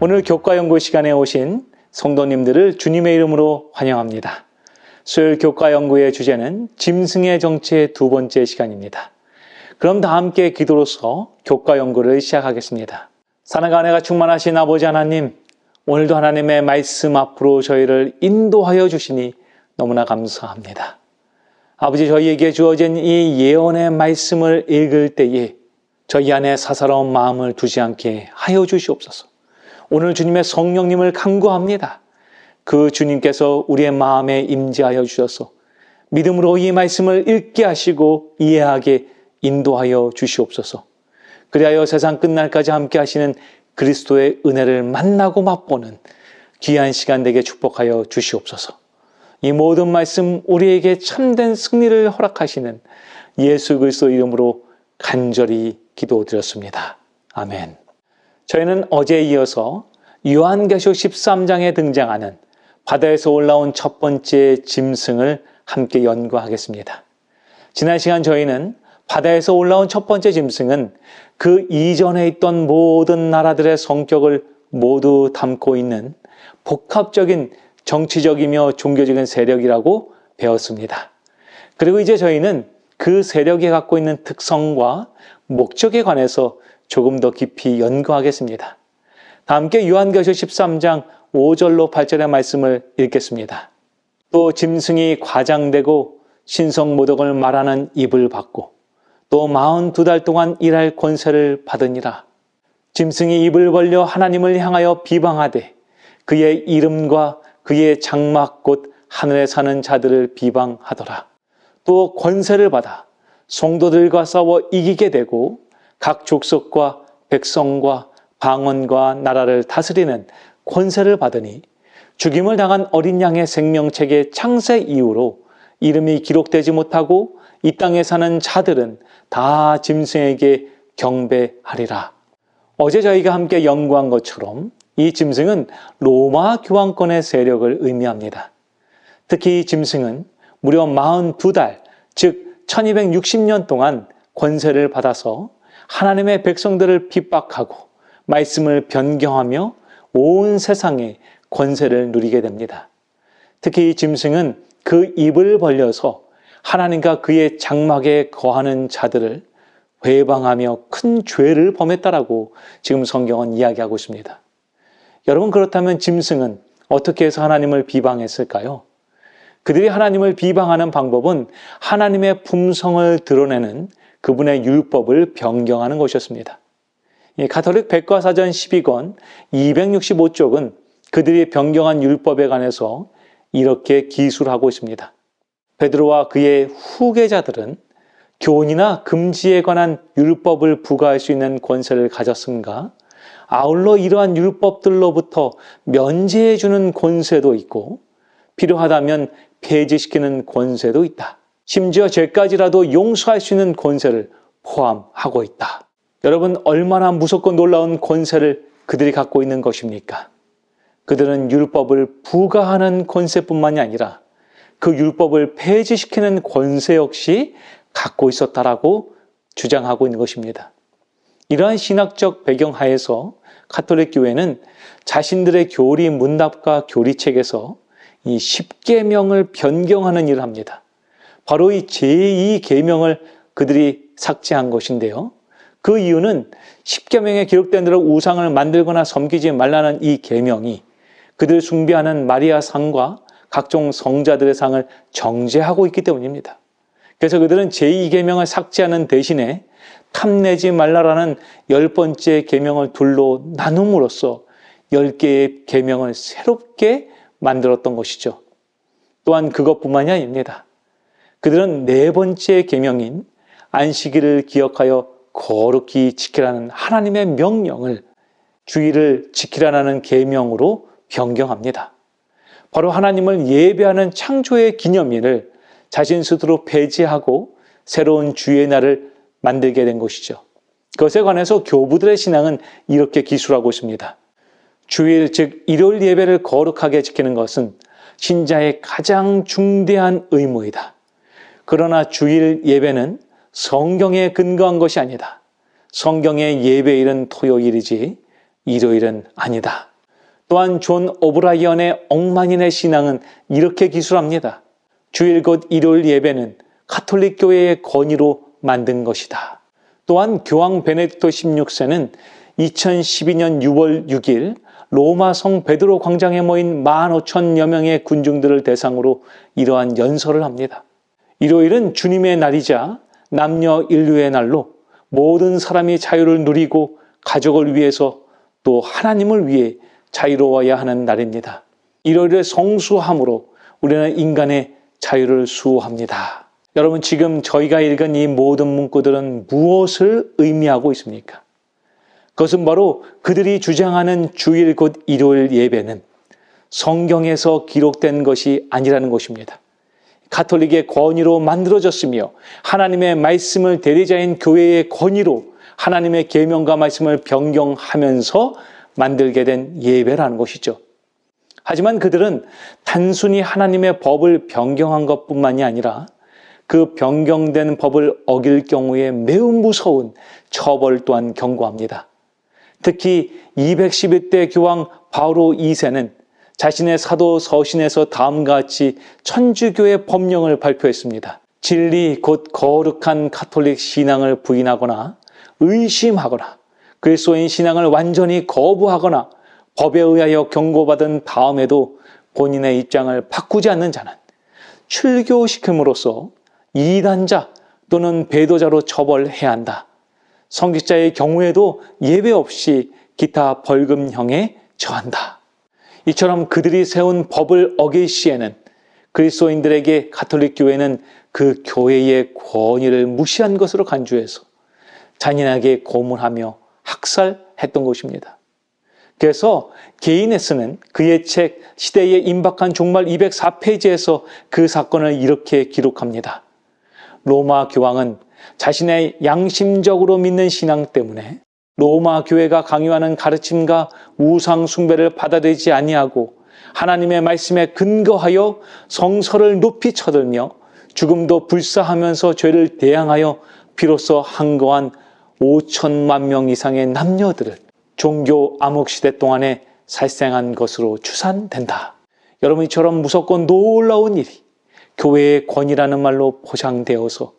오늘 교과 연구 시간에 오신 성도님들을 주님의 이름으로 환영합니다. 수요일 교과 연구의 주제는 짐승의 정치의 두 번째 시간입니다. 그럼 다 함께 기도로서 교과 연구를 시작하겠습니다. 사랑과 은혜가 충만하신 아버지 하나님, 오늘도 하나님의 말씀 앞으로 저희를 인도하여 주시니 너무나 감사합니다. 아버지 저희에게 주어진 이 예언의 말씀을 읽을 때에 저희 안에 사사로운 마음을 두지 않게 하여 주시옵소서. 오늘 주님의 성령님을 간구합니다. 그 주님께서 우리의 마음에 임재하여 주셔서 믿음으로 이 말씀을 읽게 하시고 이해하게 인도하여 주시옵소서. 그리하여 세상 끝날까지 함께 하시는 그리스도의 은혜를 만나고 맛보는 귀한 시간 되게 축복하여 주시옵소서. 이 모든 말씀 우리에게 참된 승리를 허락하시는 예수 그리스도 이름으로 간절히 기도드렸습니다. 아멘. 저희는 어제에 이어서 요한계시록 13장에 등장하는 바다에서 올라온 첫 번째 짐승을 함께 연구하겠습니다. 지난 시간 저희는 바다에서 올라온 첫 번째 짐승은 그 이전에 있던 모든 나라들의 성격을 모두 담고 있는 복합적인 정치적이며 종교적인 세력이라고 배웠습니다. 그리고 이제 저희는 그 세력이 갖고 있는 특성과 목적에 관해서 조금 더 깊이 연구하겠습니다. 다 함께 요한계시록 13장 5절로 8절의 말씀을 읽겠습니다. 또 짐승이 과장되고 신성 모독을 말하는 입을 받고 또 42달 동안 일할 권세를 받으니라. 짐승이 입을 벌려 하나님을 향하여 비방하되 그의 이름과 그의 장막 곧 하늘에 사는 자들을 비방하더라. 또 권세를 받아 성도들과 싸워 이기게 되고 각 족속과 백성과 방언과 나라를 다스리는 권세를 받으니 죽임을 당한 어린 양의 생명책의 창세 이후로 이름이 기록되지 못하고 이 땅에 사는 자들은 다 짐승에게 경배하리라. 어제 저희가 함께 연구한 것처럼 이 짐승은 로마 교황권의 세력을 의미합니다. 특히 이 짐승은 무려 42달, 즉 1260년 동안 권세를 받아서 하나님의 백성들을 핍박하고 말씀을 변경하며 온 세상에 권세를 누리게 됩니다. 특히 이 짐승은 그 입을 벌려서 하나님과 그의 장막에 거하는 자들을 회방하며 큰 죄를 범했다라고 지금 성경은 이야기하고 있습니다. 여러분 그렇다면 짐승은 어떻게 해서 하나님을 비방했을까요? 그들이 하나님을 비방하는 방법은 하나님의 품성을 드러내는 그분의 율법을 변경하는 것이었습니다. 가톨릭 백과사전 12권 265쪽은 그들이 변경한 율법에 관해서 이렇게 기술하고 있습니다. 베드로와 그의 후계자들은 교훈이나 금지에 관한 율법을 부과할 수 있는 권세를 가졌음과 아울러 이러한 율법들로부터 면제해주는 권세도 있고 필요하다면 폐지시키는 권세도 있다. 심지어 죄까지라도 용서할 수 있는 권세를 포함하고 있다. 여러분 얼마나 무섭고 놀라운 권세를 그들이 갖고 있는 것입니까? 그들은 율법을 부과하는 권세뿐만이 아니라 그 율법을 폐지시키는 권세 역시 갖고 있었다라고 주장하고 있는 것입니다. 이러한 신학적 배경 하에서 카톨릭 교회는 자신들의 교리 문답과 교리책에서 이 10계명을 변경하는 일을 합니다. 바로 이 제2계명을 그들이 삭제한 것인데요. 그 이유는 10계명에 기록된 대로 우상을 만들거나 섬기지 말라는 이 계명이 그들 숭배하는 마리아 상과 각종 성자들의 상을 정죄하고 있기 때문입니다. 그래서 그들은 제2계명을 삭제하는 대신에 탐내지 말라라는 열 번째 계명을 둘로 나눔으로써 열 개의 계명을 새롭게 만들었던 것이죠. 또한 그것뿐만이 아닙니다. 그들은 네 번째 계명인 안식일을 기억하여 거룩히 지키라는 하나님의 명령을 주의를 지키라는 계명으로 변경합니다. 바로 하나님을 예배하는 창조의 기념일을 자신 스스로 폐지하고 새로운 주의 날을 만들게 된 것이죠. 그것에 관해서 교부들의 신앙은 이렇게 기술하고 있습니다. 주일, 즉, 일요일 예배를 거룩하게 지키는 것은 신자의 가장 중대한 의무이다. 그러나 주일 예배는 성경에 근거한 것이 아니다. 성경의 예배일은 토요일이지 일요일은 아니다. 또한 존 오브라이언의 억만인의 신앙은 이렇게 기술합니다. 주일 곧 일요일 예배는 카톨릭 교회의 권위로 만든 것이다. 또한 교황 베네딕토 16세는 2012년 6월 6일 로마 성 베드로 광장에 모인 15,000여 명의 군중들을 대상으로 이러한 연설을 합니다. 일요일은 주님의 날이자 남녀 인류의 날로 모든 사람이 자유를 누리고 가족을 위해서 또 하나님을 위해 자유로워야 하는 날입니다. 일요일을 성수함으로 우리는 인간의 자유를 수호합니다. 여러분 지금 저희가 읽은 이 모든 문구들은 무엇을 의미하고 있습니까? 그것은 바로 그들이 주장하는 주일 곧 일요일 예배는 성경에서 기록된 것이 아니라는 것입니다. 가톨릭의 권위로 만들어졌으며 하나님의 말씀을 대리자인 교회의 권위로 하나님의 계명과 말씀을 변경하면서 만들게 된 예배라는 것이죠. 하지만 그들은 단순히 하나님의 법을 변경한 것뿐만이 아니라 그 변경된 법을 어길 경우에 매우 무서운 처벌 또한 경고합니다. 특히 211대 교황 바오로 2세는 자신의 사도 서신에서 다음과 같이 천주교의 법령을 발표했습니다. 진리 곧 거룩한 카톨릭 신앙을 부인하거나 의심하거나 그리스도인 신앙을 완전히 거부하거나 법에 의하여 경고받은 다음에도 본인의 입장을 바꾸지 않는 자는 출교시킴으로써 이단자 또는 배도자로 처벌해야 한다. 성직자의 경우에도 예배 없이 기타 벌금형에 처한다. 이처럼 그들이 세운 법을 어길 시에는 그리스도인들에게 가톨릭 교회는 그 교회의 권위를 무시한 것으로 간주해서 잔인하게 고문하며 학살했던 것입니다. 그래서 게이네스는 그의 책 시대의 임박한 종말 204페이지에서 그 사건을 이렇게 기록합니다. 로마 교황은 자신의 양심적으로 믿는 신앙 때문에 로마 교회가 강요하는 가르침과 우상 숭배를 받아들이지 아니하고 하나님의 말씀에 근거하여 성서를 높이 쳐들며 죽음도 불사하면서 죄를 대항하여 비로소 항거한 5천만 명 이상의 남녀들을 종교 암흑 시대 동안에 살생한 것으로 추산된다. 여러분 이처럼 무섭고 놀라운 일이 교회의 권위라는 말로 포장되어서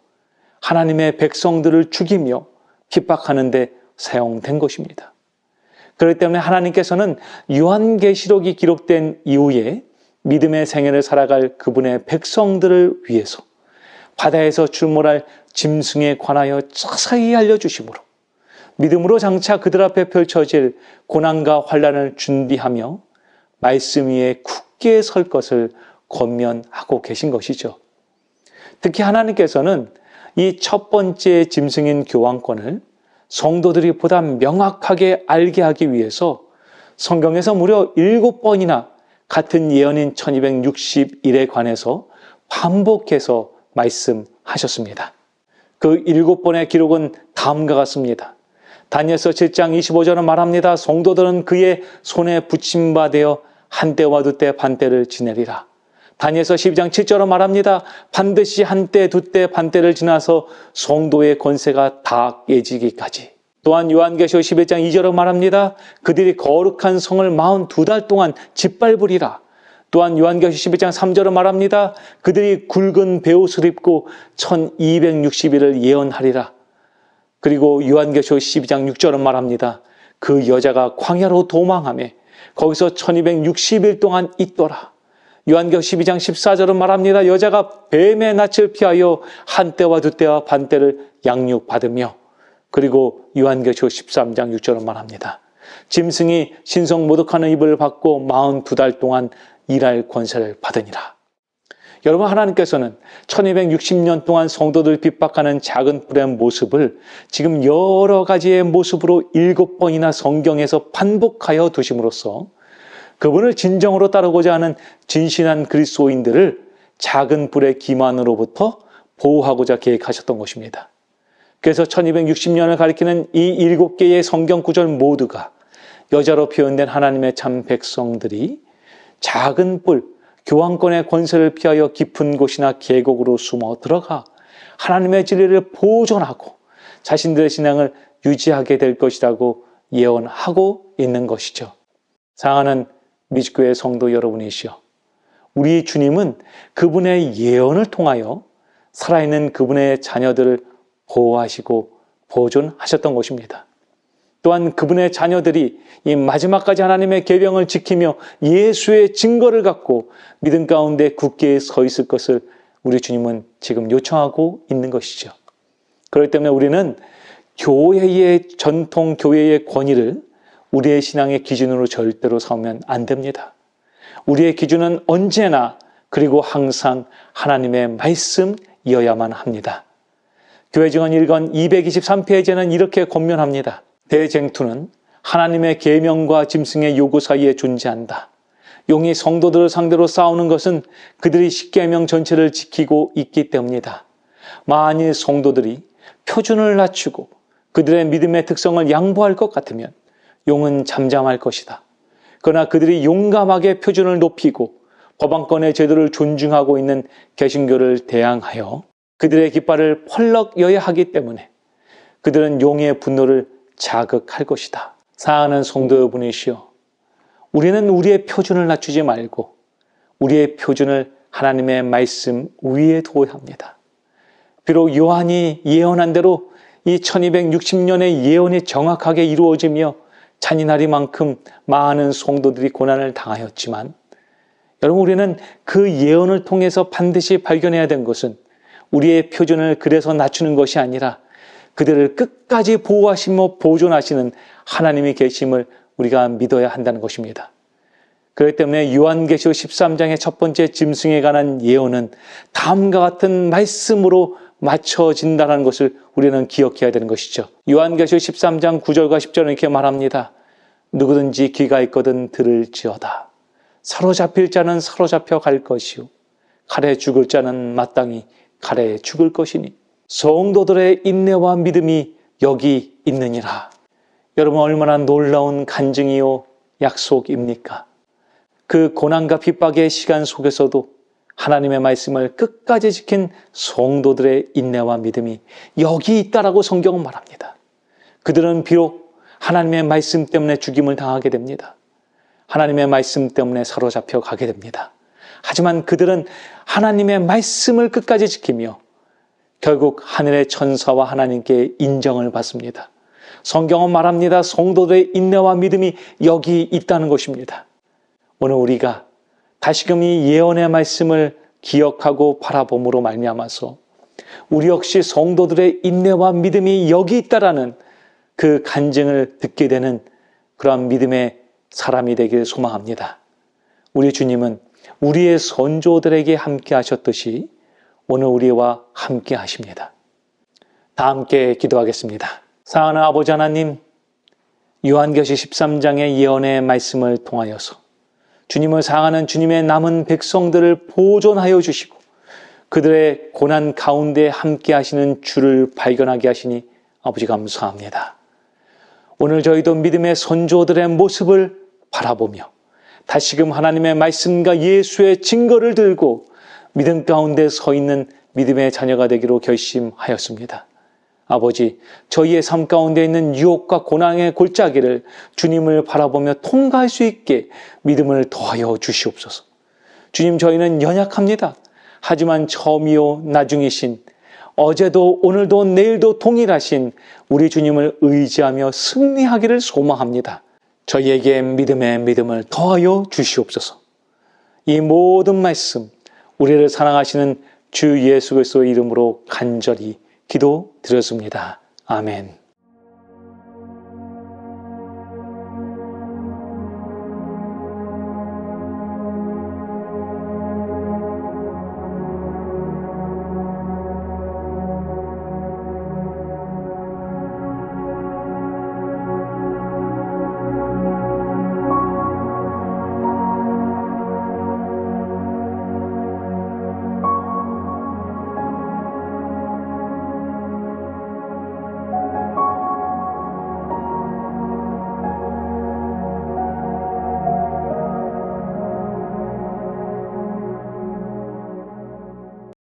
하나님의 백성들을 죽이며 핍박하는데 사용된 것입니다. 그렇기 때문에 하나님께서는 요한계시록이 기록된 이후에 믿음의 생애를 살아갈 그분의 백성들을 위해서 바다에서 출몰할 짐승에 관하여 자세히 알려주심으로 믿음으로 장차 그들 앞에 펼쳐질 고난과 환란을 준비하며 말씀 위에 굳게 설 것을 권면하고 계신 것이죠. 특히 하나님께서는 이 첫 번째 짐승인 교황권을 성도들이 보다 명확하게 알게 하기 위해서 성경에서 무려 일곱 번이나 같은 예언인 1261에 관해서 반복해서 말씀하셨습니다. 그 일곱 번의 기록은 다음과 같습니다. 다니엘서 7장 25절은 말합니다. 성도들은 그의 손에 붙임바 되어 한때와 두때 반때를 지내리라. 다니엘서 12장 7절은 말합니다. 반드시 한때 두 때 반때를 지나서 성도의 권세가 다 깨지기까지. 또한 요한계시록 11장 2절은 말합니다. 그들이 거룩한 성을 42달 동안 짓밟으리라. 또한 요한계시록 11장 3절은 말합니다. 그들이 굵은 베옷을 입고 1260일을 예언하리라. 그리고 요한계시록 12장 6절은 말합니다. 그 여자가 광야로 도망하며 거기서 1260일 동안 있더라. 요한계시록 12장 14절은 말합니다. 여자가 뱀의 낯을 피하여 한 때와 두 때와 반 때를 양육받으며 그리고 요한계시록 13장 6절은 말합니다. 짐승이 신성 모독하는 입을 받고 42달 동안 일할 권세를 받으니라. 여러분 하나님께서는 1260년 동안 성도들 핍박하는 작은 뿔의 모습을 지금 여러 가지의 모습으로 일곱 번이나 성경에서 반복하여 두심으로써 그분을 진정으로 따르고자 하는 진실한 그리스도인들을 작은 뿔의 기만으로부터 보호하고자 계획하셨던 것입니다. 그래서 1260년을 가리키는 이 일곱 개의 성경 구절 모두가 여자로 표현된 하나님의 참 백성들이 작은 뿔, 교황권의 권세를 피하여 깊은 곳이나 계곡으로 숨어 들어가 하나님의 진리를 보존하고 자신들의 신앙을 유지하게 될 것이라고 예언하고 있는 것이죠. 사랑하는 미식교회 성도 여러분이시여. 우리 주님은 그분의 예언을 통하여 살아있는 그분의 자녀들을 보호하시고 보존하셨던 것입니다. 또한 그분의 자녀들이 이 마지막까지 하나님의 계명을 지키며 예수의 증거를 갖고 믿음 가운데 굳게 서 있을 것을 우리 주님은 지금 요청하고 있는 것이죠. 그렇기 때문에 우리는 교회의 전통 교회의 권위를 우리의 신앙의 기준으로 절대로 삼으면 안 됩니다. 우리의 기준은 언제나 그리고 항상 하나님의 말씀이어야만 합니다. 교회 증언 1권 223페이지에는 이렇게 권면합니다. 대쟁투는 하나님의 계명과 짐승의 요구 사이에 존재한다. 용이 성도들을 상대로 싸우는 것은 그들이 십계명 전체를 지키고 있기 때문이다. 만일 성도들이 표준을 낮추고 그들의 믿음의 특성을 양보할 것 같으면 용은 잠잠할 것이다. 그러나 그들이 용감하게 표준을 높이고 법안권의 제도를 존중하고 있는 개신교를 대항하여 그들의 깃발을 펄럭 여야 하기 때문에 그들은 용의 분노를 자극할 것이다. 사랑하는 성도 여러분이시여, 우리는 우리의 표준을 낮추지 말고 우리의 표준을 하나님의 말씀 위에 둬야 합니다. 비록 요한이 예언한 대로 이 1260년의 예언이 정확하게 이루어지며 잔인하리만큼 많은 성도들이 고난을 당하였지만 여러분 우리는 그 예언을 통해서 반드시 발견해야 된 것은 우리의 표준을 그래서 낮추는 것이 아니라 그들을 끝까지 보호하시며 보존하시는 하나님이 계심을 우리가 믿어야 한다는 것입니다. 그렇기 때문에 요한계시록 13장의 첫 번째 짐승에 관한 예언은 다음과 같은 말씀으로 맞춰진다는 것을 우리는 기억해야 되는 것이죠. 요한계시록 13장 9절과 10절은 이렇게 말합니다. 누구든지 귀가 있거든 들을지어다. 사로잡힐 자는 사로잡혀 갈 것이요. 칼에 죽을 자는 마땅히 칼에 죽을 것이니 성도들의 인내와 믿음이 여기 있느니라. 여러분 얼마나 놀라운 간증이요 약속입니까? 그 고난과 핍박의 시간 속에서도 하나님의 말씀을 끝까지 지킨 성도들의 인내와 믿음이 여기 있다라고 성경은 말합니다. 그들은 비록 하나님의 말씀 때문에 죽임을 당하게 됩니다. 하나님의 말씀 때문에 사로잡혀 가게 됩니다. 하지만 그들은 하나님의 말씀을 끝까지 지키며 결국 하늘의 천사와 하나님께 인정을 받습니다. 성경은 말합니다. 성도들의 인내와 믿음이 여기 있다는 것입니다. 오늘 우리가 다시금 이 예언의 말씀을 기억하고 바라봄으로 말미암아서 우리 역시 성도들의 인내와 믿음이 여기 있다라는 그 간증을 듣게 되는 그러한 믿음의 사람이 되길 소망합니다. 우리 주님은 우리의 선조들에게 함께 하셨듯이 오늘 우리와 함께 하십니다. 다 함께 기도하겠습니다. 사랑하는 아버지 하나님, 요한계시 13장의 예언의 말씀을 통하여서 주님을 사랑하는 주님의 남은 백성들을 보존하여 주시고 그들의 고난 가운데 함께 하시는 주를 발견하게 하시니 아버지 감사합니다. 오늘 저희도 믿음의 선조들의 모습을 바라보며 다시금 하나님의 말씀과 예수의 증거를 들고 믿음 가운데 서 있는 믿음의 자녀가 되기로 결심하였습니다. 아버지, 저희의 삶 가운데 있는 유혹과 고난의 골짜기를 주님을 바라보며 통과할 수 있게 믿음을 더하여 주시옵소서. 주님, 저희는 연약합니다. 하지만 처음이요, 나중이신 어제도 오늘도 내일도 동일하신 우리 주님을 의지하며 승리하기를 소망합니다. 저희에게 믿음의 믿음을 더하여 주시옵소서. 이 모든 말씀, 우리를 사랑하시는 주 예수 그리스도의 이름으로 간절히 기도 드렸습니다. 아멘.